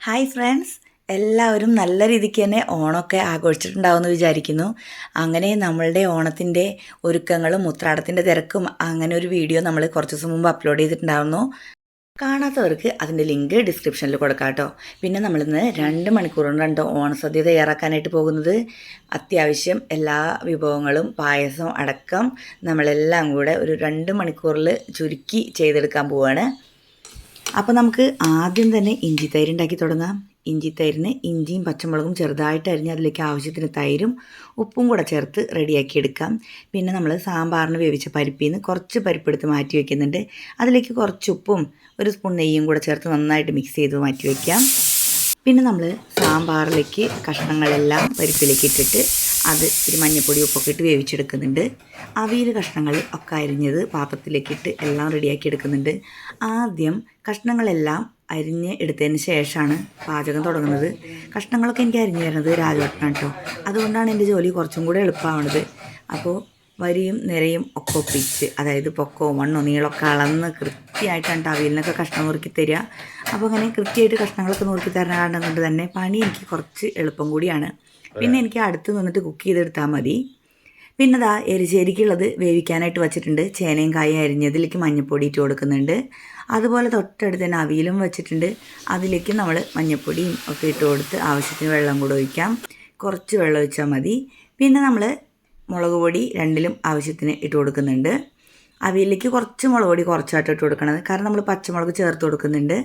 Hi friends. എല്ലാവരും നല്ല രീതിക്ക് തന്നെ ഓണമൊക്കെ ആഘോഷിച്ചിട്ടുണ്ടാവുമെന്ന് വിചാരിക്കുന്നു. അങ്ങനെ നമ്മളുടെ ഓണത്തിന്റെ ഒരുക്കങ്ങളും ഉത്രാടത്തിന്റെ തിരക്കും അങ്ങനെ ഒരു വീഡിയോ നമ്മൾ കുറച്ച് ദിവസം മുമ്പ് അപ്ലോഡ് ചെയ്തിട്ടുണ്ടായിരുന്നു കാണാത്തവർക്ക് അതിന്റെ ലിങ്ക് ഡിസ്ക്രിപ്ഷനിൽ കൊടുക്കാം കേട്ടോ. പിന്നെ നമ്മളിന്ന് രണ്ട് മണിക്കൂർ കൊണ്ട് രണ്ട് ഓണസദ്യ തയ്യാറാക്കാനായിട്ട് പോകുന്നത്. അത്യാവശ്യം എല്ലാ വിഭവങ്ങളും പായസം അടക്കം നമ്മളെല്ലാം കൂടെ ഒരു രണ്ട് മണിക്കൂറിൽ ചുരുക്കി ചെയ്തെടുക്കാൻ പോവുകയാണ് അപ്പോൾ നമുക്ക് ആദ്യം തന്നെ ഇഞ്ചി തൈര് ഉണ്ടാക്കി തുടങ്ങാം. ഇഞ്ചി തൈരിന് ഇഞ്ചിയും പച്ചമുളകും ചെറുതായിട്ട് അരിഞ്ഞ് അതിലേക്ക് ആവശ്യത്തിന് തൈരും ഉപ്പും കൂടെ ചേർത്ത് റെഡിയാക്കി എടുക്കാം. പിന്നെ നമ്മൾ സാമ്പാറിന് വേവിച്ച പരിപ്പിൽ നിന്ന് കുറച്ച് പരിപ്പെടുത്ത് മാറ്റി വയ്ക്കുന്നുണ്ട് അതിലേക്ക് കുറച്ച് ഉപ്പും ഒരു സ്പൂൺ നെയ്യും കൂടെ ചേർത്ത് നന്നായിട്ട് മിക്സ് ചെയ്ത് മാറ്റി വയ്ക്കാം പിന്നെ നമ്മൾ സാമ്പാറിലേക്ക് കഷ്ണങ്ങളെല്ലാം പരിപ്പിലേക്ക് ഇട്ടിട്ട് അത് ഇത്തിരി മഞ്ഞപ്പൊടി ഉപ്പൊക്കെ ഇട്ട് വേവിച്ചെടുക്കുന്നുണ്ട്. അവിയൽ കഷ്ണങ്ങൾ ഒക്കെ അരിഞ്ഞത് പാത്രത്തിലേക്ക് ഇട്ട് എല്ലാം റെഡിയാക്കി എടുക്കുന്നുണ്ട്. ആദ്യം കഷ്ണങ്ങളെല്ലാം അരിഞ്ഞ് എടുത്തതിന് ശേഷമാണ് പാചകം തുടങ്ങുന്നത്. കഷ്ണങ്ങളൊക്കെ എനിക്ക് അരിഞ്ഞു തരുന്നത് രാജവട്ടനാണ് കേട്ടോ അതുകൊണ്ടാണ് എന്റെ ജോലി കുറച്ചും കൂടെ എളുപ്പമാവണത്. അപ്പോൾ വരിയും നിരയും ഒക്കെ ഒപ്പിച്ച് അതായത് പൊക്കോ മണ്ണോ നീളമൊക്കെ അളന്ന് കൃത്യമായിട്ടാണ് അവിയലിനൊക്കെ കഷ്ണം നുറുക്കി തരിക. അപ്പോൾ അങ്ങനെ കൃത്യമായിട്ട് കഷ്ണങ്ങളൊക്കെ നുറുക്കി തരണ കാരണം കൊണ്ട് തന്നെ പണി എനിക്ക് കുറച്ച് എളുപ്പം കൂടിയാണ്. പിന്നെ എനിക്ക് അടുത്ത് നിന്നിട്ട് കുക്ക് ചെയ്തെടുത്താൽ മതി. പിന്നെ ദാ എരിശ്ശേരിക്കുള്ളത് വേവിക്കാനായിട്ട് വെച്ചിട്ടുണ്ട്. ചേനയും കായും അരിഞ്ഞതിലേക്ക് മഞ്ഞപ്പൊടി ഇട്ട് കൊടുക്കുന്നുണ്ട്. അതുപോലെ തൊട്ടടുത്ത് തന്നെ അവിയലും വെച്ചിട്ടുണ്ട്. അതിലേക്ക് നമ്മൾ മഞ്ഞപ്പൊടിയും ഒക്കെ ഇട്ട് കൊടുത്ത് ആവശ്യത്തിന് വെള്ളം കൂടെ ഒഴിക്കാം. കുറച്ച് വെള്ളം ഒഴിച്ചാൽ മതി. പിന്നെ നമ്മൾ മുളക് പൊടി രണ്ടിലും ആവശ്യത്തിന് ഇട്ട് കൊടുക്കുന്നുണ്ട്. അവിയലിലേക്ക് കുറച്ച് മുളക് പൊടി കുറച്ചായിട്ട് ഇട്ട് കൊടുക്കണത്. കാരണം നമ്മൾ പച്ചമുളക് ചേർത്ത് കൊടുക്കുന്നുണ്ട്.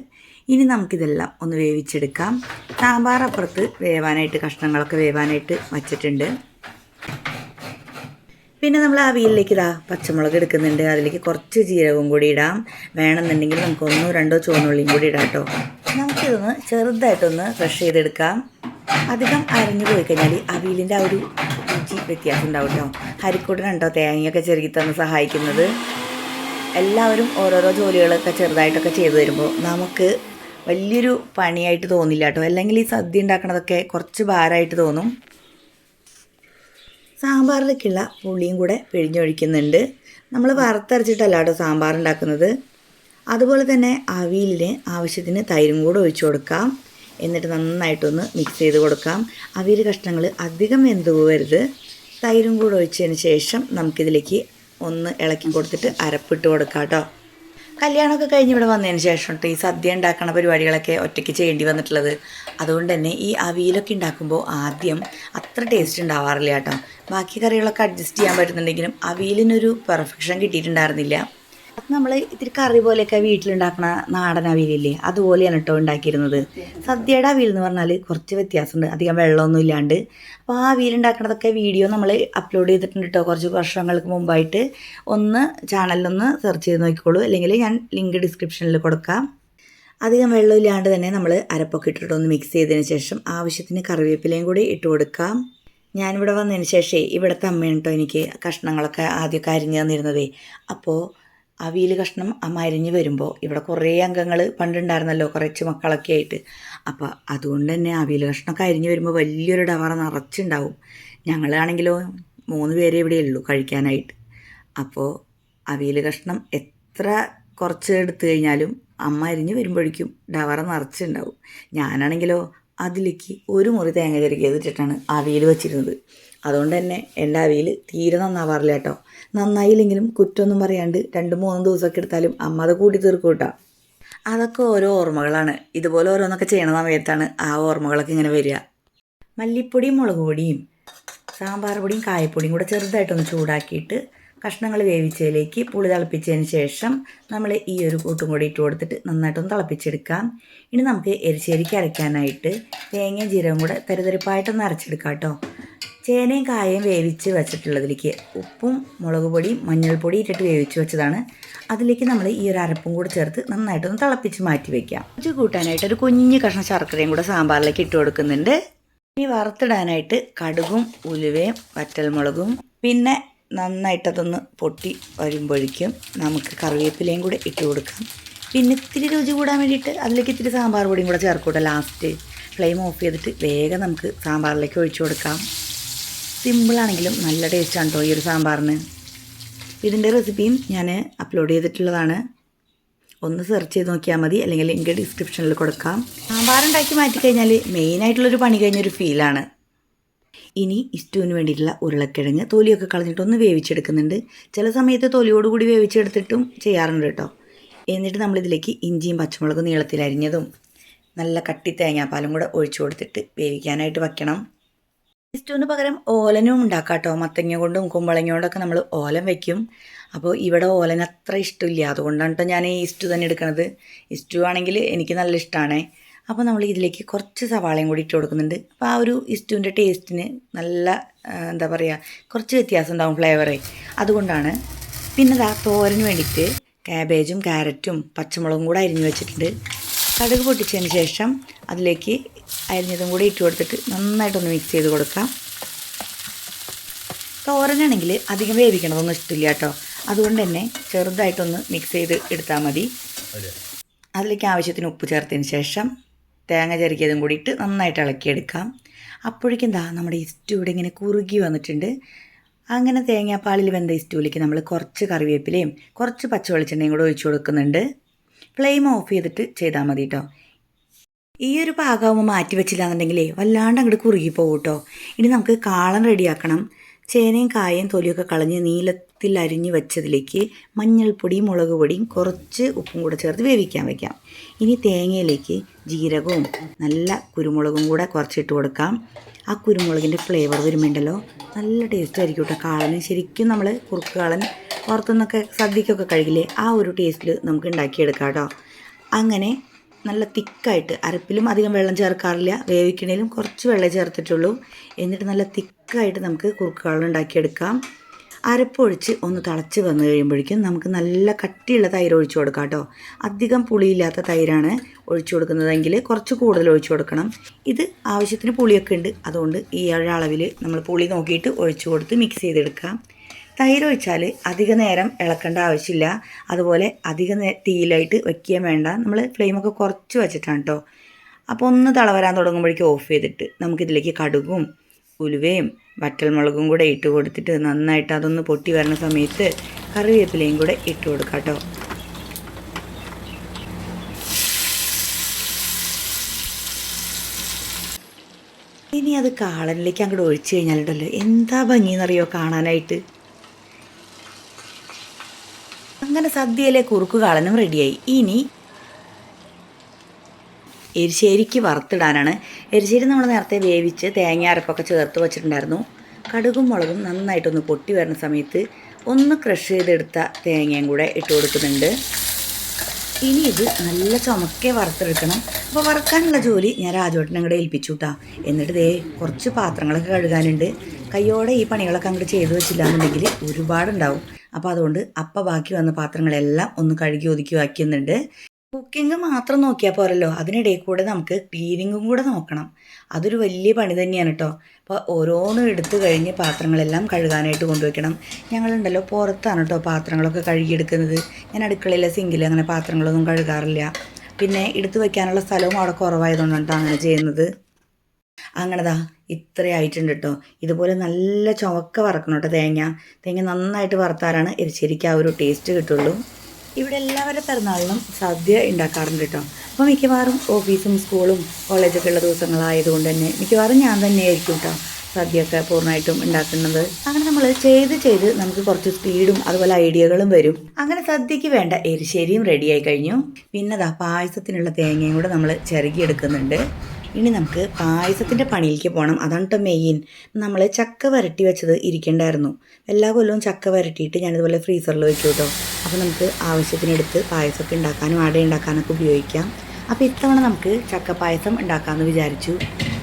ഇനി നമുക്കിതെല്ലാം ഒന്ന് വേവിച്ചെടുക്കാം. സാമ്പാർ അപ്പുറത്ത് വേവാനായിട്ട് കഷ്ണങ്ങളൊക്കെ വേവാനായിട്ട് വച്ചിട്ടുണ്ട്. പിന്നെ നമ്മൾ അവിയലിലേക്ക് ഇതാ പച്ചമുളക് എടുക്കുന്നുണ്ട്. അതിലേക്ക് കുറച്ച് ജീരകവും കൂടി ഇടാം. വേണമെന്നുണ്ടെങ്കിൽ നമുക്ക് ഒന്നോ രണ്ടോ ചുവന്നുള്ളിയും കൂടി ഇടാം കേട്ടോ. നമുക്കിതൊന്ന് ചെറുതായിട്ടൊന്ന് ഫ്രഷ് ചെയ്തെടുക്കാം. അധികം അരിഞ്ഞു പോയി കഴിഞ്ഞാൽ അവിയലിന്റെ ആ ഒരു രുചി വ്യത്യാസം ഉണ്ടാവും കേട്ടോ. ഹരിക്കൂട്ടനുണ്ടോ തേങ്ങയൊക്കെ ചെറുകി തന്ന് സഹായിക്കുന്നത്. എല്ലാവരും ഓരോരോ ജോലികളൊക്കെ ചെറുതായിട്ടൊക്കെ ചെയ്തു തരുമ്പോൾ നമുക്ക് വലിയൊരു പണിയായിട്ട് തോന്നില്ല കേട്ടോ. അല്ലെങ്കിൽ ഈ സദ്യ ഉണ്ടാക്കണതൊക്കെ കുറച്ച് ഭാരമായിട്ട് തോന്നും. സാമ്പാറിലേക്കുള്ള പുളിയും കൂടെ പിഴിഞ്ഞൊഴിക്കുന്നുണ്ട്. നമ്മൾ വറുത്തരച്ചിട്ടല്ല കേട്ടോ സാമ്പാർ ഉണ്ടാക്കുന്നത്. അതുപോലെ തന്നെ അവിയലിന് ആവശ്യത്തിന് തൈരും കൂടെ ഒഴിച്ചു കൊടുക്കാം. എന്നിട്ട് നന്നായിട്ടൊന്ന് മിക്സ് ചെയ്ത് കൊടുക്കാം. അവിയൽ കഷ്ണങ്ങൾ അധികം വെന്ത് പോകരുത്. തൈരും കൂടെ ഒഴിച്ചതിന് ശേഷം നമുക്കിതിലേക്ക് ഒന്ന് ഇളക്കി കൊടുത്തിട്ട് അരപ്പിട്ട് കൊടുക്കാം കേട്ടോ. കല്യാണമൊക്കെ കഴിഞ്ഞ് ഇവിടെ വന്നതിന് ശേഷം ഈ സദ്യ ഉണ്ടാക്കുന്ന പരിപാടികളൊക്കെ ഒറ്റയ്ക്ക് ചെയ്യേണ്ടി വന്നിട്ടുള്ളത്. അതുകൊണ്ട് തന്നെ ഈ അവിയലൊക്കെ ഉണ്ടാക്കുമ്പോൾ ആദ്യം അത്ര ടേസ്റ്റ് ഉണ്ടാവാറില്ല കേട്ടോ. ബാക്കി കറികളൊക്കെ അഡ്ജസ്റ്റ് ചെയ്യാൻ പറ്റുന്നുണ്ടെങ്കിലും അവിയലിനൊരു പെർഫെക്ഷൻ കിട്ടിയിട്ടുണ്ടായിരുന്നില്ല. അത് നമ്മൾ ഇത്തിരി കറി പോലെയൊക്കെ വീട്ടിലുണ്ടാക്കുന്ന നാടൻ അവിയലില്ലേ അതുപോലെയാണ് കേട്ടോ ഉണ്ടാക്കിയിരുന്നത്. സദ്യയുടെ അവിയൽ എന്ന് പറഞ്ഞാൽ കുറച്ച് വ്യത്യാസമുണ്ട്. അധികം വെള്ളമൊന്നും ഇല്ലാണ്ട്. അപ്പോൾ ആ അവിയൽ ഉണ്ടാക്കുന്നതൊക്കെ വീഡിയോ നമ്മൾ അപ്ലോഡ് ചെയ്തിട്ടുണ്ട് കേട്ടോ കുറച്ച് വർഷങ്ങൾക്ക് മുമ്പായിട്ട്. ഒന്ന് ചാനലിലൊന്ന് സെർച്ച് ചെയ്ത് നോക്കിക്കോളൂ. അല്ലെങ്കിൽ ഞാൻ ലിങ്ക് ഡിസ്ക്രിപ്ഷനിൽ കൊടുക്കാം. അധികം വെള്ളമില്ലാണ്ട് തന്നെ നമ്മൾ അരപ്പൊക്കെ ഇട്ടിട്ട് ഒന്ന് മിക്സ് ചെയ്തതിന് ശേഷം ആവശ്യത്തിന് കറിവേപ്പിലയും കൂടി ഇട്ട് കൊടുക്കാം. ഞാനിവിടെ വന്നതിന് ശേഷമേ ഇവിടുത്തെ അമ്മയാണ് കേട്ടോ എനിക്ക് കഷ്ണങ്ങളൊക്കെ ആദ്യമൊക്കെ അരിഞ്ഞു തന്നിരുന്നതേ. അപ്പോൾ അവിയൽ കഷ്ണം അമ്മ അരിഞ്ഞ് വരുമ്പോൾ ഇവിടെ കുറേ അംഗങ്ങൾ പണ്ടുണ്ടായിരുന്നല്ലോ കുറച്ച് മക്കളൊക്കെ ആയിട്ട്. അപ്പോൾ അതുകൊണ്ട് തന്നെ അവിയൽ കഷ്ണമൊക്കെ അരിഞ്ഞ് വരുമ്പോൾ വലിയൊരു ഡവറ നിറച്ചുണ്ടാവും. ഞങ്ങളാണെങ്കിലോ മൂന്ന് പേരെ ഇവിടെ ഉള്ളൂ കഴിക്കാനായിട്ട്. അപ്പോൾ അവിയൽ കഷ്ണം എത്ര കുറച്ച് എടുത്തു കഴിഞ്ഞാലും അമ്മ അരിഞ്ഞ് വരുമ്പോഴേക്കും ഡവറ നിറച്ചുണ്ടാവും. ഞാനാണെങ്കിലോ അതിലേക്ക് ഒരു മുറി തേങ്ങ ചെരുക്കി ചെയ്തിട്ടാണ് അവിയൽ വെച്ചിരുന്നത്. അതുകൊണ്ട് തന്നെ എന്റെ അവിയിൽ തീരെ നന്നാവാറില്ല കേട്ടോ. നന്നായില്ലെങ്കിലും കുറ്റമൊന്നും പറയാണ്ട് രണ്ട് മൂന്ന് ദിവസമൊക്കെ എടുത്താലും അമ്മ അത് കൂട്ടി തീർക്കും കേട്ടോ. അതൊക്കെ ഓരോ ഓർമ്മകളാണ്. ഇതുപോലെ ഓരോന്നൊക്കെ ചെയ്യണ സമയത്താണ് ആ ഓർമ്മകളൊക്കെ ഇങ്ങനെ വരിക. മല്ലിപ്പൊടിയും മുളക് പൊടിയും സാമ്പാർ പൊടിയും കായപ്പൊടിയും കൂടെ ചെറുതായിട്ടൊന്ന് ചൂടാക്കിയിട്ട് കഷ്ണങ്ങൾ വേവിച്ചതിലേക്ക് പുളി തിളപ്പിച്ചതിന് ശേഷം നമ്മൾ ഈ ഒരു കൂട്ടും കൂടി ഇട്ട് കൊടുത്തിട്ട് നന്നായിട്ടൊന്ന് തിളപ്പിച്ചെടുക്കാം. ഇനി നമുക്ക് എരിശ്ശേരിക്ക് അരയ്ക്കാനായിട്ട് തേങ്ങയും ജീരകം കൂടെ തരിതരിപ്പായിട്ടൊന്ന് അരച്ചെടുക്കാം കേട്ടോ. ചേനയും കായയും വേവിച്ച് വെച്ചിട്ടുള്ളതിലേക്ക് ഉപ്പും മുളക് പൊടിയും മഞ്ഞൾപ്പൊടി ഇട്ടിട്ട് വേവിച്ച് വെച്ചതാണ്. അതിലേക്ക് നമ്മൾ ഈ ഒരു അരപ്പും കൂടെ ചേർത്ത് നന്നായിട്ടൊന്ന് തിളപ്പിച്ച് മാറ്റി വെക്കാം. ഇത് കൂട്ടാനായിട്ട് ഒരു കുഞ്ഞ് കഷ്ണം ശർക്കരയും കൂടെ സാമ്പാറിലേക്ക് ഇട്ട് കൊടുക്കുന്നുണ്ട്. ഇനി വറുത്തിടാനായിട്ട് കടുകും ഉലുവയും വറ്റൽമുളകും പിന്നെ നന്നായിട്ടതൊന്ന് പൊട്ടി വരുമ്പോഴേക്കും നമുക്ക് കറിവേപ്പിലയും കൂടെ ഇട്ട് കൊടുക്കാം. പിന്നെ ഇത്തിരി രുചി കൂടാൻ വേണ്ടിയിട്ട് അതിലേക്ക് ഇത്തിരി സാമ്പാർ പൊടിയും കൂടെ ചേർക്കൂട്ടെ. ലാസ്റ്റ് ഫ്ലെയിം ഓഫ് ചെയ്തിട്ട് വേഗം നമുക്ക് സാമ്പാറിലേക്ക് ഒഴിച്ചു കൊടുക്കാം. സിമ്പിളാണെങ്കിലും നല്ല ടേസ്റ്റാണ് കേട്ടോ ഈ ഒരു സാമ്പാറിന്. ഇതിന്റെ റെസിപ്പിയും ഞാൻ അപ്ലോഡ് ചെയ്തിട്ടുള്ളതാണ്. ഒന്ന് സെർച്ച് ചെയ്ത് നോക്കിയാൽ മതി അല്ലെങ്കിൽ ലിങ്ക് ഡിസ്ക്രിപ്ഷനിൽ കൊടുക്കാം. സാമ്പാറുണ്ടാക്കി മാറ്റിക്കഴിഞ്ഞാൽ മെയിനായിട്ടുള്ളൊരു പണി കഴിഞ്ഞൊരു ഫീലാണ് ഇനി ഇഷ്ടുവിന് വേണ്ടിയിട്ടുള്ള ഉരുളക്കിഴങ്ങ് തൊലിയൊക്കെ കളഞ്ഞിട്ട് ഒന്ന് വേവിച്ചെടുക്കുന്നുണ്ട്. ചില സമയത്ത് തൊലിയോടുകൂടി വേവിച്ചെടുത്തിട്ടും ചെയ്യാറുണ്ട് കേട്ടോ എന്നിട്ട് നമ്മളിതിലേക്ക് ഇഞ്ചിയും പച്ചമുളകും നീളത്തിൽ അരിഞ്ഞതും നല്ല കട്ടി തേങ്ങാപ്പാലും കൂടെ ഒഴിച്ചു കൊടുത്തിട്ട് വേവിക്കാനായിട്ട് വെക്കണം. ഇസ്റ്റൂവിന് പകരം ഓലനും ഉണ്ടാക്കാം കേട്ടോ മത്തങ്ങ കൊണ്ടും കുമ്പളങ്ങ കൊണ്ടൊക്കെ നമ്മൾ ഓലൻ വെക്കും. അപ്പോൾ ഇവിടെ ഓലൻ അത്ര ഇഷ്ടമില്ല. അതുകൊണ്ടാണ് കേട്ടോ ഞാൻ ഈ ഇസ്റ്റു തന്നെ എടുക്കുന്നത് ഇസ്റ്റു ആണെങ്കിൽ എനിക്ക് നല്ല ഇഷ്ടമാണ് അപ്പോൾ നമ്മൾ ഇതിലേക്ക് കുറച്ച് സവാളയും കൂടി ഇട്ട് കൊടുക്കുന്നുണ്ട്. അപ്പോൾ ആ ഒരു ഇസ്റ്റുവിന്റെ ടേസ്റ്റിന് നല്ല എന്താ പറയുക കുറച്ച് വ്യത്യാസം ഉണ്ടാവും ഫ്ലേവറേ. അതുകൊണ്ടാണ് പിന്നെ ദാ തോരന് വേണ്ടിയിട്ട് ക്യാബേജും ക്യാരറ്റും പച്ചമുളകും കൂടെ അരിഞ്ഞ് വെച്ചിട്ടുണ്ട്. കടുക് പൊട്ടിച്ചതിന് ശേഷം അതിലേക്ക് അരിഞ്ഞതും കൂടി ഇട്ട് കൊടുത്തിട്ട് നന്നായിട്ടൊന്ന് മിക്സ് ചെയ്ത് കൊടുക്കാം. തോരനാണെങ്കിൽ അധികം വേവിക്കണതൊന്നും ഇഷ്ടമില്ല കേട്ടോ. അതുകൊണ്ട് തന്നെ ചെറുതായിട്ടൊന്ന് മിക്സ് ചെയ്ത് എടുത്താൽ മതി. അതിലേക്ക് ആവശ്യത്തിന് ഉപ്പ് ചേർത്തതിന് ശേഷം തേങ്ങ ചെറുക്കിയതും കൂടി ഇട്ട് നന്നായിട്ട് ഇളക്കിയെടുക്കാം. അപ്പോഴേക്കും എന്താ നമ്മുടെ ഇസ്റ്റു സ്റ്റൂ ഇവിടെ ഇങ്ങനെ കുറുകി വന്നിട്ടുണ്ട്. അങ്ങനെ തേങ്ങാപ്പാലിൽ വെന്ത ഇസ്റ്റുവിലേക്ക് നമ്മൾ കുറച്ച് കറിവേപ്പിലയും കുറച്ച് പച്ച വെളിച്ചെണ്ണയും കൂടെ ഒഴിച്ചു കൊടുക്കുന്നുണ്ട്. ഫ്ലെയിം ഓഫ് ചെയ്തിട്ട് ചെയ്താൽ മതി കേട്ടോ ഈ ഒരു പാകമാകുമ്പോൾ മാറ്റി വെച്ചില്ല എന്നുണ്ടെങ്കിലേ വല്ലാണ്ട് അങ്ങോട്ട് കുറുകി പോകും കേട്ടോ ഇനി നമുക്ക് കാളൻ റെഡിയാക്കണം. ചേനയും കായയും തൊലിയൊക്കെ കളഞ്ഞ് നീലത്തിൽ അരിഞ്ഞ് വെച്ചതിലേക്ക് മഞ്ഞൾപ്പൊടിയും മുളക് പൊടിയും കുറച്ച് ഉപ്പും കൂടെ ചേർത്ത് വേവിക്കാൻ വയ്ക്കാം ഇനി തേങ്ങയിലേക്ക് ജീരകവും നല്ല കുരുമുളകും കൂടെ കുറച്ചിട്ട് കൊടുക്കാം. ആ കുരുമുളകിന്റെ ഫ്ലേവർ വരുമ്പോണ്ടല്ലോ? നല്ല ടേസ്റ്റ് ആയിരിക്കും കേട്ടോ കാളന്. ശരിക്കും നമ്മൾ കുറുക്ക് കാളൻ പുറത്തുനിന്നൊക്കെ സദ്യക്കൊക്കെ കഴിക്കില്ലേ? ആ ഒരു ടേസ്റ്റിൽ നമുക്ക് ഉണ്ടാക്കിയെടുക്കാം കേട്ടോ. അങ്ങനെ നല്ല തിക്കായിട്ട് അരപ്പിലും അധികം വെള്ളം ചേർക്കാറില്ല. വേവിക്കണേലും കുറച്ച് വെള്ളം ചേർത്തിട്ടുള്ളൂ. എന്നിട്ട് നല്ല തിക്കായിട്ട് നമുക്ക് കുറുക്കുകളും ഉണ്ടാക്കിയെടുക്കാം. അരപ്പൊഴിച്ച് ഒന്ന് തിളച്ച് വന്നു കഴിയുമ്പോഴേക്കും നമുക്ക് നല്ല കട്ടിയുള്ള തൈര് ഒഴിച്ചു കൊടുക്കാം കേട്ടോ. അധികം പുളിയില്ലാത്ത തൈരാണ് ഒഴിച്ചു കൊടുക്കുന്നതെങ്കിൽ കുറച്ച് കൂടുതൽ ഒഴിച്ചു കൊടുക്കണം. ഇത് ആവശ്യത്തിന് പുളിയൊക്കെ ഉണ്ട്. അതുകൊണ്ട് ഈ ഒരളവിൽ നമ്മൾ പുളി നോക്കിയിട്ട് ഒഴിച്ചു കൊടുത്ത് മിക്സ് ചെയ്തെടുക്കാം. തൈര് ഒഴിച്ചാൽ അധിക നേരം ഇളക്കേണ്ട ആവശ്യമില്ല. അതുപോലെ അധിക തീയിലായിട്ട് വയ്ക്കുകയും വേണ്ട. നമ്മൾ ഫ്ലെയിമൊക്കെ കുറച്ച് വെച്ചിട്ടാണ് കേട്ടോ അപ്പോൾ ഒന്ന് തളവരാൻ തുടങ്ങുമ്പോഴേക്കും ഓഫ് ചെയ്തിട്ട് നമുക്കിതിലേക്ക് കടുകും ഉലുവയും വറ്റൽമുളകും കൂടെ ഇട്ട് കൊടുത്തിട്ട് നന്നായിട്ട് അതൊന്ന് പൊട്ടി വരുന്ന സമയത്ത് കറിവേപ്പിലയും കൂടെ ഇട്ട് കൊടുക്കാം കേട്ടോ ഇനി അത് കാളനിലേക്ക് അങ്ങോട്ട് ഒഴിച്ചു കഴിഞ്ഞാലുണ്ടല്ലോ എന്താ ഭംഗിയെന്നറിയോ കാണാനായിട്ട്? അങ്ങനെ സദ്യയിലെ കുറുക്ക് കാളനും റെഡിയായി ഇനി എരിശ്ശേരിക്ക് വറുത്തിടാനാണ്. എരിശ്ശേരി നമ്മൾ നേരത്തെ വേവിച്ച് തേങ്ങ അരപ്പൊക്കെ ചേർത്ത് വെച്ചിട്ടുണ്ടായിരുന്നു. കടുകും മുളകും നന്നായിട്ടൊന്ന് പൊട്ടി വരുന്ന സമയത്ത് ഒന്ന് ക്രഷ് ചെയ്തെടുത്ത തേങ്ങയും കൂടെ ഇട്ട് കൊടുക്കുന്നുണ്ട്. ഇനി ഇത് നല്ല ചുമക്കെ വറുത്തെടുക്കണം. അപ്പോൾ വറുക്കാനുള്ള ജോലി ഞാൻ രാജോട്ടിനെ കൂടെ ഏൽപ്പിച്ചു കേട്ടാ എന്നിട്ട് ദേ കുറച്ച് പാത്രങ്ങളൊക്കെ കഴുകാനുണ്ട്. കയ്യോടെ ഈ പണികളൊക്കെ അങ്ങോട്ട് ചെയ്തു വെച്ചില്ല എന്നുണ്ടെങ്കിൽ ഒരുപാടുണ്ടാവും. അപ്പോൾ അതുകൊണ്ട് അപ്പ ബാക്കി വന്ന പാത്രങ്ങളെല്ലാം ഒന്ന് കഴുകി ഒതുക്കി വയ്ക്കുന്നുണ്ട്. കുക്കിംഗ് മാത്രം നോക്കിയാൽ പോരല്ലോ. അതിനിടയിൽ കൂടെ നമുക്ക് ക്ലീനിങ്ങും കൂടെ നോക്കണം. അതൊരു വലിയ പണി തന്നെയാണ് കേട്ടോ അപ്പോൾ ഓരോന്നും എടുത്തു കഴിഞ്ഞ് പാത്രങ്ങളെല്ലാം കഴുകാനായിട്ട് കൊണ്ടുവയ്ക്കണം. ഞങ്ങളുണ്ടല്ലോ പുറത്താണ് കേട്ടോ പാത്രങ്ങളൊക്കെ കഴുകിയെടുക്കുന്നത്. ഞാൻ അടുക്കളയിലെ സിങ്കിൽ അങ്ങനെ പാത്രങ്ങളൊന്നും കഴുകാറില്ല. പിന്നെ എടുത്തു വയ്ക്കാനുള്ള സ്ഥലവും അവിടെ കുറവായതുകൊണ്ടാണ് അങ്ങനെ ചെയ്യുന്നത്. അങ്ങനെതാ ഇത്രയായിട്ടുണ്ട് കേട്ടോ ഇതുപോലെ നല്ല ചുവക്ക വറക്കണം കേട്ടോ തേങ്ങ. തേങ്ങ നന്നായിട്ട് വറുത്താലാണ് എരിശ്ശേരിക്ക് ആ ഒരു ടേസ്റ്റ് കിട്ടുള്ളൂ. ഇവിടെ എല്ലാവരുടെ പിറന്നാളിനും സദ്യ ഉണ്ടാക്കാറുണ്ട് കേട്ടോ അപ്പോൾ മിക്കവാറും ഓഫീസും സ്കൂളും കോളേജൊക്കെ ഉള്ള ദിവസങ്ങളായതുകൊണ്ട് തന്നെ മിക്കവാറും ഞാൻ തന്നെ ആയിരിക്കും കേട്ടോ സദ്യയൊക്കെ പൂർണമായിട്ടും ഉണ്ടാക്കുന്നത്. അങ്ങനെ നമ്മൾ ചെയ്ത് ചെയ്ത് നമുക്ക് കുറച്ച് സ്പീഡും അതുപോലെ ഐഡിയകളും വരും. അങ്ങനെ സദ്യക്ക് വേണ്ട എരിശ്ശേരിയും റെഡിയായി കഴിഞ്ഞു. പിന്നെ ദാ പായസത്തിനുള്ള തേങ്ങയും കൂടെ നമ്മൾ ചിരകിയെടുക്കുന്നുണ്ട് ഇനി നമുക്ക് പായസത്തിന്റെ പണിയിലേക്ക് പോകണം അതാണ് കേട്ടോ മെയിൻ നമ്മൾ ചക്ക വരട്ടി വെച്ചത് ഇരിക്കണ്ടായിരുന്നു. എല്ലാ കൊല്ലവും ചക്ക വരട്ടിയിട്ട് ഞാനിതുപോലെ ഫ്രീസറിൽ വെച്ചു കേട്ടോ അപ്പോൾ നമുക്ക് ആവശ്യത്തിനെടുത്ത് പായസമൊക്കെ ഉണ്ടാക്കാനും അട ഉണ്ടാക്കാനൊക്കെ ഉപയോഗിക്കാം. അപ്പോൾ ഇത്തവണ നമുക്ക് ചക്ക പായസം ഉണ്ടാക്കാമെന്ന് വിചാരിച്ചു.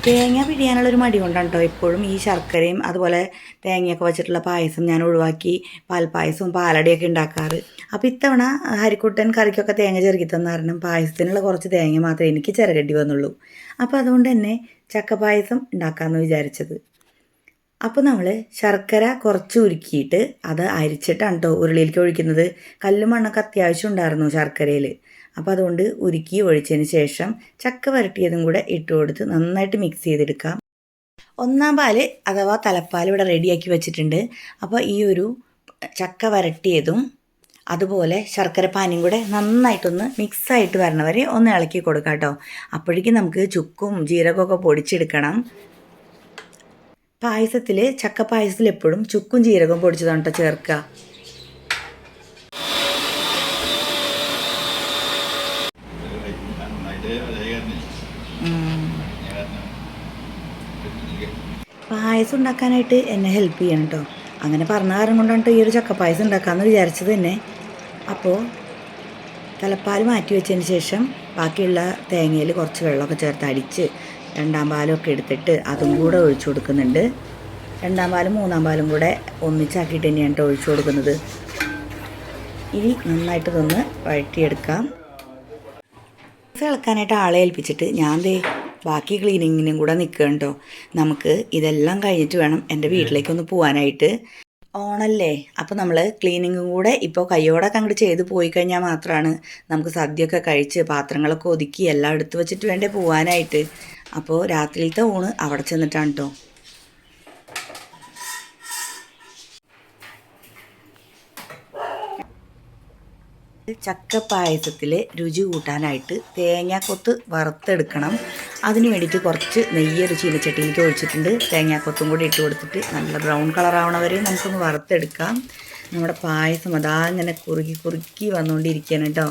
തേങ്ങ പിടിയാനുള്ളൊരു മടി കൊണ്ടാണ് കേട്ടോ എപ്പോഴും ഈ ശർക്കരയും അതുപോലെ തേങ്ങയൊക്കെ വെച്ചിട്ടുള്ള പായസം ഞാൻ ഒഴിവാക്കി പാൽപ്പായസവും പാലടയൊക്കെ ഉണ്ടാക്കാറ്. അപ്പോൾ ഇത്തവണ ഹരിക്കുട്ടൻ കറിക്കൊക്കെ തേങ്ങ ചെറുക്കി തന്ന കാരണം പായസത്തിനുള്ള കുറച്ച് തേങ്ങ മാത്രമേ എനിക്ക് ചിരകട്ടി വന്നുള്ളൂ. അപ്പോൾ അതുകൊണ്ട് തന്നെ ചക്ക പായസം ഉണ്ടാക്കാമെന്ന് വിചാരിച്ചത്. അപ്പോൾ നമ്മൾ ശർക്കര കുറച്ച് ഉരുക്കിയിട്ട് അത് അരിച്ചിട്ടാണ് കേട്ടോ ഉരുളിയിലേക്ക് ഒഴിക്കുന്നത്. കല്ലും മണ്ണൊക്കെ അത്യാവശ്യം ഉണ്ടായിരുന്നു ശർക്കരയിൽ അപ്പോൾ അതുകൊണ്ട് ഉരുക്കി ഒഴിച്ചതിന് ശേഷം ചക്ക വരട്ടിയതും കൂടെ ഇട്ട് കൊടുത്ത് നന്നായിട്ട് മിക്സ് ചെയ്തെടുക്കാം. ഒന്നാം പാൽ അഥവാ തലപ്പാൽ ഇവിടെ റെഡിയാക്കി വെച്ചിട്ടുണ്ട്. അപ്പോൾ ഈ ഒരു ചക്ക വരട്ടിയതും അതുപോലെ ശർക്കര പാനിയും കൂടെ നന്നായിട്ടൊന്ന് മിക്സായിട്ട് വരണ വരെ ഒന്ന് ഇളക്കി കൊടുക്കാം കേട്ടോ. അപ്പോഴേക്കും നമുക്ക് ചുക്കും ജീരകമൊക്കെ പൊടിച്ചെടുക്കണം. പായസത്തിൽ ചക്ക പായസത്തിൽ എപ്പോഴും ചുക്കും ജീരകവും പൊടിച്ചതാണ് കേട്ടോ ചേർക്കുക നന്നായിട്ട് അതേ കാരണം പായസം ഉണ്ടാക്കാനായിട്ട് എന്നെ ഹെൽപ്പ് ചെയ്യണം കേട്ടോ അങ്ങനെ പറഞ്ഞ കാരണം കൊണ്ടാണ് കേട്ടോ ഈ ഒരു ചക്ക പായസം ഉണ്ടാക്കാമെന്ന് വിചാരിച്ചത് തന്നെ. അപ്പോൾ തലപ്പാൽ മാറ്റി വെച്ചതിന് ശേഷം ബാക്കിയുള്ള തേങ്ങയിൽ കുറച്ച് വെള്ളമൊക്കെ ചേർത്ത് അടിച്ച് രണ്ടാം പാലൊക്കെ എടുത്തിട്ട് അതും കൂടെ ഒഴിച്ചു കൊടുക്കുന്നുണ്ട്. രണ്ടാം പാലും മൂന്നാം പാലും കൂടെ ഒന്നിച്ചാക്കിയിട്ട് തന്നെയാണ് കേട്ടോ ഒഴിച്ചു കൊടുക്കുന്നത്. ഇനി നന്നായിട്ട് ഇതൊന്ന് വഴറ്റിയെടുക്കാം. ഇളക്കാനായിട്ട് ആളെ ഏൽപ്പിച്ചിട്ട് ഞാൻ ദേ ബാക്കി ക്ലീനിങ്ങിനും കൂടെ നിൽക്കണ്ടോ നമുക്ക് ഇതെല്ലാം കഴിഞ്ഞിട്ട് വേണം എന്റെ വീട്ടിലേക്കൊന്ന് പോകാനായിട്ട് ഓണല്ലേ? അപ്പോൾ നമ്മൾ ക്ലീനിങ്ങും കൂടെ ഇപ്പോൾ കയ്യോടൊക്കെ അങ്ങോട്ട് ചെയ്ത് പോയി കഴിഞ്ഞാൽ മാത്രമാണ് നമുക്ക് സദ്യയൊക്കെ കഴിച്ച് പാത്രങ്ങളൊക്കെ ഒതുക്കി എല്ലാം എടുത്തു വെച്ചിട്ട് വേണ്ടേ പോകാനായിട്ട് അപ്പോൾ രാത്രിയിലത്തെ ഊണ് അവിടെ ചെന്നിട്ടാണ് കേട്ടോ ചക്ക പായസത്തിൽ രുചി കൂട്ടാനായിട്ട് തേങ്ങാക്കൊത്ത് വറുത്തെടുക്കണം. അതിന് വേണ്ടിയിട്ട് കുറച്ച് നെയ്യ് ഒരു ചീനച്ചട്ടിയിലേക്ക് ഒഴിച്ചിട്ടുണ്ട്. തേങ്ങാക്കൊത്തും കൂടി ഇട്ട് കൊടുത്തിട്ട് നല്ല ബ്രൗൺ കളറാവണ വരെ നമുക്കൊന്ന് വറുത്തെടുക്കാം. നമ്മുടെ പായസം അതാ ഇങ്ങനെ കുറുകി കുറുക്കി വന്നുകൊണ്ടിരിക്കുകയാണ് കേട്ടോ.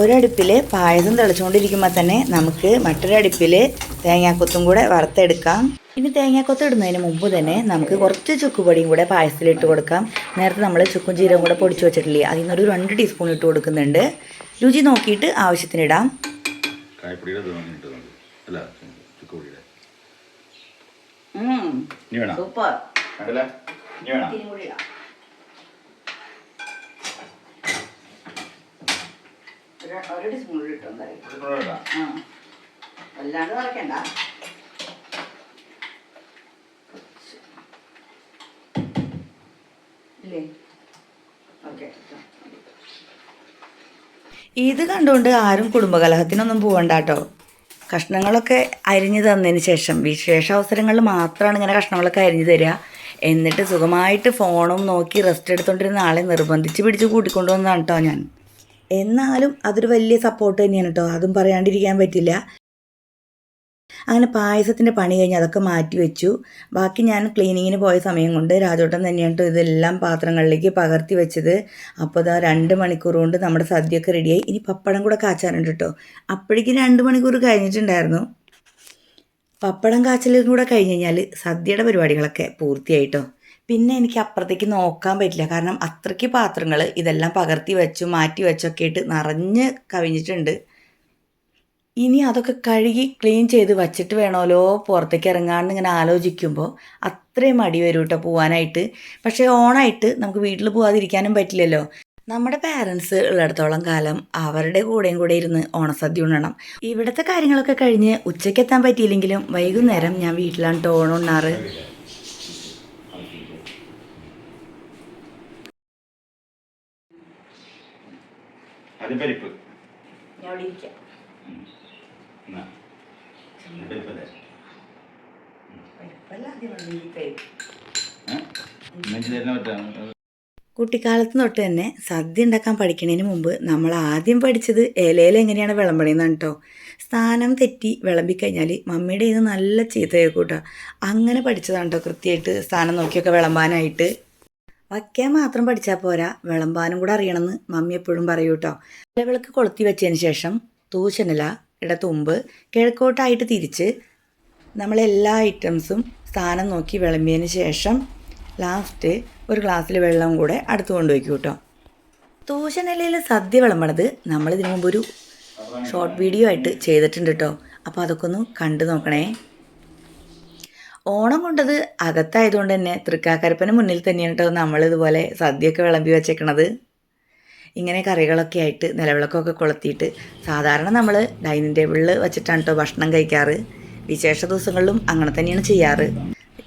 ഒരടുപ്പിൽ പായസം തിളച്ചുകൊണ്ടിരിക്കുമ്പോൾ തന്നെ നമുക്ക് മറ്റൊരടുപ്പിൽ തേങ്ങാക്കൊത്തും കൂടെ വറുത്തെടുക്കാം. ഇനി തേങ്ങാക്കൊത്ത് ഇടുന്നതിന് മുമ്പ് തന്നെ നമുക്ക് കുറച്ച് ചുക്കുപൊടിയും കൂടെ പായസത്തിലിട്ട് കൊടുക്കാം. നേരത്തെ നമ്മൾ ചുക്കും ജീരകം കൂടെ പൊടിച്ച് വെച്ചിട്ടില്ലേ അതിൽ നിന്നൊരു രണ്ട് ടീസ്പൂൺ ഇട്ട് കൊടുക്കുന്നുണ്ട്. രുചി നോക്കിയിട്ട് ആവശ്യത്തിനിടാം. സൂപ്പർ. ഒരു ടീസ്പൂൺ ഇട്ടോ അല്ലാണ്ട് ഓക്കെ. ഇത് കണ്ടുകൊണ്ട് ആരും കുടുംബകലഹത്തിനൊന്നും പോകണ്ട കേട്ടോ കഷ്ണങ്ങളൊക്കെ അരിഞ്ഞു തന്നതിന് ശേഷം വിശേഷ അവസരങ്ങളിൽ മാത്രമാണ് ഇങ്ങനെ കഷ്ണങ്ങളൊക്കെ അരിഞ്ഞു തരിക. എന്നിട്ട് സുഖമായിട്ട് ഫോണും നോക്കി റെസ്റ്റ് എടുത്തുകൊണ്ടിരുന്ന ആളെ നിർബന്ധിച്ച് പിടിച്ച് കൂട്ടിക്കൊണ്ടുവന്നതാണ് കേട്ടോ ഞാൻ. എന്നാലും അതൊരു വലിയ സപ്പോർട്ട് തന്നെയാണ് കേട്ടോ അതും പറയാണ്ടിരിക്കാൻ പറ്റില്ല. അങ്ങനെ പായസത്തിന്റെ പണി കഴിഞ്ഞ് അതൊക്കെ മാറ്റി വെച്ചു. ബാക്കി ഞാൻ ക്ലീനിങ്ങിന് പോയ സമയം കൊണ്ട് രാജോട്ടം തന്നെയാണ് ഇതെല്ലാം പാത്രങ്ങളിലേക്ക് പകർത്തി വെച്ചത്. അപ്പോൾ ഇതാ രണ്ട് മണിക്കൂർ കൊണ്ട് നമ്മുടെ സദ്യയൊക്കെ റെഡിയായി. ഇനി പപ്പടം കൂടെ കാച്ചാനുണ്ട് കേട്ടോ. അപ്പോഴേക്കും രണ്ട് മണിക്കൂർ കഴിഞ്ഞിട്ടുണ്ടായിരുന്നു. പപ്പടം കാച്ചലും കൂടെ കഴിഞ്ഞ് കഴിഞ്ഞാൽ സദ്യയുടെ പരിപാടികളൊക്കെ പൂർത്തിയായിട്ടോ. പിന്നെ എനിക്ക് അപ്പുറത്തേക്ക് നോക്കാൻ പറ്റില്ല. കാരണം അത്രയ്ക്ക് പാത്രങ്ങൾ ഇതെല്ലാം പകർത്തി വെച്ചു മാറ്റി വെച്ചൊക്കെ ആയിട്ട് നിറഞ്ഞ് കവിഞ്ഞിട്ടുണ്ട്. ഇനി അതൊക്കെ കഴുകി ക്ലീൻ ചെയ്ത് വച്ചിട്ട് വേണമല്ലോ പുറത്തേക്ക് ഇറങ്ങാണ്ട് ഇങ്ങനെ ആലോചിക്കുമ്പോൾ അത്രയും മടി വരും കേട്ടോ പോകാനായിട്ട് പക്ഷേ ഓണായിട്ട് നമുക്ക് വീട്ടിൽ പോകാതിരിക്കാനും പറ്റില്ലല്ലോ. നമ്മുടെ പാരൻസ് ഉള്ളിടത്തോളം കാലം അവരുടെ കൂടെയും കൂടെ ഇരുന്ന് ഓണസദ്യ ഉണ്ണണം. ഇവിടുത്തെ കാര്യങ്ങളൊക്കെ കഴിഞ്ഞ് ഉച്ചയ്ക്ക് എത്താൻ പറ്റിയില്ലെങ്കിലും വൈകുന്നേരം ഞാൻ വീട്ടിലാണ് കേട്ടോ ഓണം ഉണ്ണാറ്. അത് പരിപ്പ് ഞാൻ അവിടെ ഇരിക്കാം. കുട്ടിക്കാലത്ത് തൊട്ട് തന്നെ സദ്യ ഉണ്ടാക്കാൻ പഠിക്കുന്നതിന് മുമ്പ് നമ്മൾ ആദ്യം പഠിച്ചത് ഇലയിൽ എങ്ങനെയാണ് വിളമ്പണിയെന്നാണ് കേട്ടോ സ്ഥാനം തെറ്റി വിളമ്പിക്കഴിഞ്ഞാൽ മമ്മിയുടെ ഇത് നല്ല ചീത്ത കേൾക്കൂട്ടോ. അങ്ങനെ പഠിച്ചതാണ് കേട്ടോ കൃത്യമായിട്ട് സ്ഥാനം നോക്കിയൊക്കെ വിളമ്പാനായിട്ട്. വയ്ക്കാൻ മാത്രം പഠിച്ചാൽ പോരാ വിളമ്പാനും കൂടെ അറിയണമെന്ന് മമ്മി എപ്പോഴും പറയൂ കേട്ടോ ഇലവിളക്ക് കൊളുത്തി വെച്ചതിന് ശേഷം തൂശനില ഇടത്തുമ്പ് കിഴക്കോട്ടായിട്ട് തിരിച്ച് നമ്മളെല്ലാ ഐറ്റംസും സ്ഥാനം നോക്കി വിളമ്പിയതിന് ശേഷം ലാസ്റ്റ് ഒരു ഗ്ലാസ്സിൽ വെള്ളം കൂടെ അടുത്ത് കൊണ്ടുവയ്ക്കും കേട്ടോ തൂശനിലയിൽ സദ്യ വിളമ്പണത് നമ്മൾ ഇതിനു മുമ്പ് ഒരു ഷോർട്ട് വീഡിയോ ആയിട്ട് ചെയ്തിട്ടുണ്ട് കേട്ടോ അപ്പോൾ അതൊക്കെ ഒന്ന് കണ്ടു നോക്കണേ. ഓണം കൊണ്ടത് അകത്തായതുകൊണ്ട് തന്നെ തൃക്കാക്കരപ്പന് മുന്നിൽ തന്നെയാണ് കേട്ടോ നമ്മളിതുപോലെ സദ്യയൊക്കെ വിളമ്പി വെച്ചേക്കണത്. ഇങ്ങനെ കറികളൊക്കെ ആയിട്ട് നിലവിളക്കൊക്കെ കൊളുത്തിയിട്ട് സാധാരണ നമ്മൾ ഡൈനിങ് ടേബിളിൽ വെച്ചിട്ടാണ് കേട്ടോ ഭക്ഷണം കഴിക്കാറ്. വിശേഷ ദിവസങ്ങളിലും അങ്ങനെ തന്നെയാണ് ചെയ്യാറ്.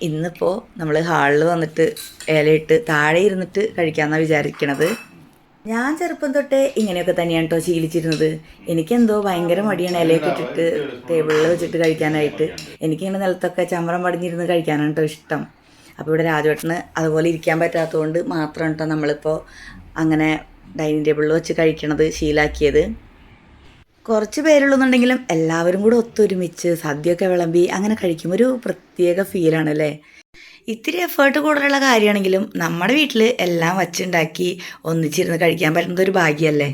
ഇന്നിപ്പോൾ നമ്മൾ ഹാളിൽ വന്നിട്ട് ഇലയിട്ട് താഴെ ഇരുന്നിട്ട് കഴിക്കാമെന്നാണ് വിചാരിക്കണത്. ഞാൻ ചെറുപ്പം തൊട്ടേ ഇങ്ങനെയൊക്കെ തന്നെയാണ് കേട്ടോ ശീലിച്ചിരുന്നത്. എനിക്കെന്തോ ഭയങ്കര മടിയാണ് ഇലയൊക്കെ ഇട്ടിട്ട് ടേബിളിൽ വെച്ചിട്ട് കഴിക്കാനായിട്ട്. എനിക്കിങ്ങനെ നിലത്തൊക്കെ ചമ്രം പടിഞ്ഞിരുന്ന് കഴിക്കാനാണ് കേട്ടോ ഇഷ്ടം. അപ്പോൾ ഇവിടെ രാജുവേട്ടന് അതുപോലെ ഇരിക്കാൻ പറ്റാത്തതുകൊണ്ട് മാത്രം കേട്ടോ നമ്മളിപ്പോൾ അങ്ങനെ ഡൈനിങ് ടേബിളിൽ വെച്ച് കഴിക്കണത് ശീലാക്കിയത്. കുറച്ച് പേരുള്ളൂന്നുണ്ടെങ്കിലും എല്ലാവരും കൂടെ ഒത്തൊരുമിച്ച് സദ്യയൊക്കെ വിളമ്പി അങ്ങനെ കഴിക്കുമ്പോൾ ഒരു പ്രത്യേക ഫീലാണ് അല്ലേ? ഇത്തിരി എഫേർട്ട് കൂടുതലുള്ള കാര്യമാണെങ്കിലും നമ്മുടെ വീട്ടിൽ എല്ലാം വച്ചുണ്ടാക്കി ഒന്നിച്ചിരുന്ന് കഴിക്കാൻ പറ്റുന്നത് ഒരു ഭാഗ്യമല്ലേ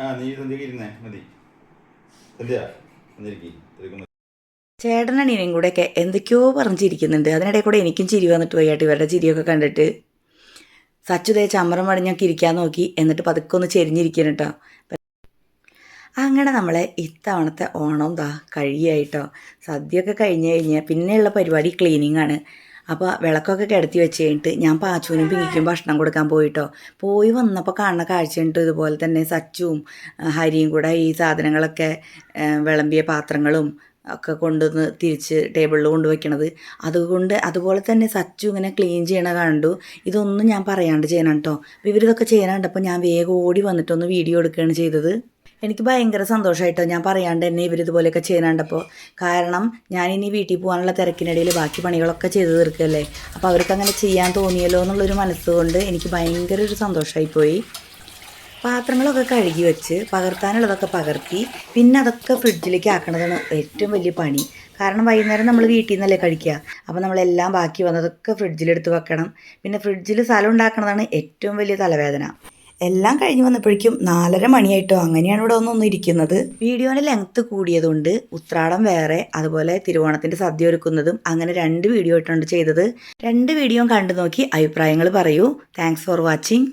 ആ നീ സന്ധ്യക്ക് ഇരുന്നേ. മതി. സന്ധ്യ ചേട്ടനും അനിയനും കൂടെയൊക്കെ എന്തൊക്കെയോ പറഞ്ഞിരിക്കുന്നുണ്ട്. അതിനിടയിൽ കൂടെ എനിക്കും ചിരി വന്നിട്ട് വയ്യാട്ട് ഇവരുടെ ചിരിയൊക്കെ കണ്ടിട്ട് സച്ചുദേ ചമ്മരം പടിഞ്ഞൊക്കെ ഇരിക്കാൻ നോക്കി. എന്നിട്ട് പതുക്കെ ഒന്ന് ചെരിഞ്ഞിരിക്കണം കേട്ടോ. അങ്ങനെ നമ്മളെ ഇത്തവണത്തെ ഓണം ദാ കഴിയായിട്ടോ. സദ്യയൊക്കെ കഴിഞ്ഞ് കഴിഞ്ഞാൽ പിന്നെയുള്ള പരിപാടി ക്ലീനിങ് ആണ്. അപ്പോൾ വിളക്കൊക്കെ കിടത്തി വെച്ച് കഴിഞ്ഞിട്ട് ഞാൻ പാച്ചുവിനും പിങ്ങിക്കും ഭക്ഷണം കൊടുക്കാൻ പോയിട്ടോ. പോയി വന്നപ്പോൾ കാണുന്ന കാഴ്ച കണ്ടിട്ട് ഇതുപോലെ തന്നെ സച്ചുവും ഹരിയും കൂടെ ഈ സാധനങ്ങളൊക്കെ വിളമ്പിയ പാത്രങ്ങളും ഒക്കെ കൊണ്ടുവന്ന് തിരിച്ച് ടേബിളിൽ കൊണ്ട് വയ്ക്കണത് അതുകൊണ്ട് അതുപോലെ തന്നെ സച്ചു ഇങ്ങനെ ക്ലീൻ ചെയ്യണ കണ്ടു. ഇതൊന്നും ഞാൻ പറയാണ്ട് ചെയ്യണം കേട്ടോ അപ്പോൾ ഇവരിതൊക്കെ ചെയ്യണ അപ്പോൾ ഞാൻ വേഗം ഓടി വന്നിട്ടൊന്ന് വീഡിയോ എടുക്കുകയാണ് ചെയ്തത്. എനിക്ക് ഭയങ്കര സന്തോഷമായിട്ടോ ഞാൻ പറയാണ്ട് തന്നെ ഇവരിതുപോലെയൊക്കെ ചെയ്യാനുണ്ടപ്പോൾ കാരണം ഞാൻ ഇനി വീട്ടിൽ പോകാനുള്ള തിരക്കിനിടയിൽ ബാക്കി പണികളൊക്കെ ചെയ്ത് തീർക്കുകയല്ലേ അപ്പോൾ അവർക്ക് അങ്ങനെ ചെയ്യാൻ തോന്നിയല്ലോ എന്നുള്ളൊരു മനസ്സുകൊണ്ട് എനിക്ക് ഭയങ്കര ഒരു സന്തോഷമായിപ്പോയി പാത്രങ്ങളൊക്കെ കഴുകി വെച്ച് പകർത്താനുള്ളതൊക്കെ പകർത്തി. പിന്നെ അതൊക്കെ ഫ്രിഡ്ജിലേക്ക് ആക്കണതാണ് ഏറ്റവും വലിയ പണി. കാരണം വൈകുന്നേരം നമ്മൾ വീട്ടിൽ നിന്നല്ലേ കഴിക്കുക. അപ്പോൾ നമ്മളെല്ലാം ബാക്കി വന്നതൊക്കെ ഫ്രിഡ്ജിലെടുത്ത് വെക്കണം. പിന്നെ ഫ്രിഡ്ജിൽ സ്ഥലം ഉണ്ടാക്കണതാണ് ഏറ്റവും വലിയ തലവേദന. എല്ലാം കഴിഞ്ഞ് വന്നപ്പോഴേക്കും നാലര മണിയായിട്ടോ അങ്ങനെയാണ് ഇവിടെ ഒന്നൊന്നും ഇരിക്കുന്നത്. വീഡിയോയുടെ ലെങ്ത്ത് കൂടിയതുകൊണ്ട് ഉത്രാടം വേറെ അതുപോലെ തിരുവോണത്തിന്റെ സദ്യ ഒരുക്കുന്നതും അങ്ങനെ രണ്ട് വീഡിയോ ഇട്ടുണ്ട് ചെയ്തത്. രണ്ട് വീഡിയോയും കണ്ടു നോക്കി അഭിപ്രായങ്ങൾ പറയൂ. Thanks for watching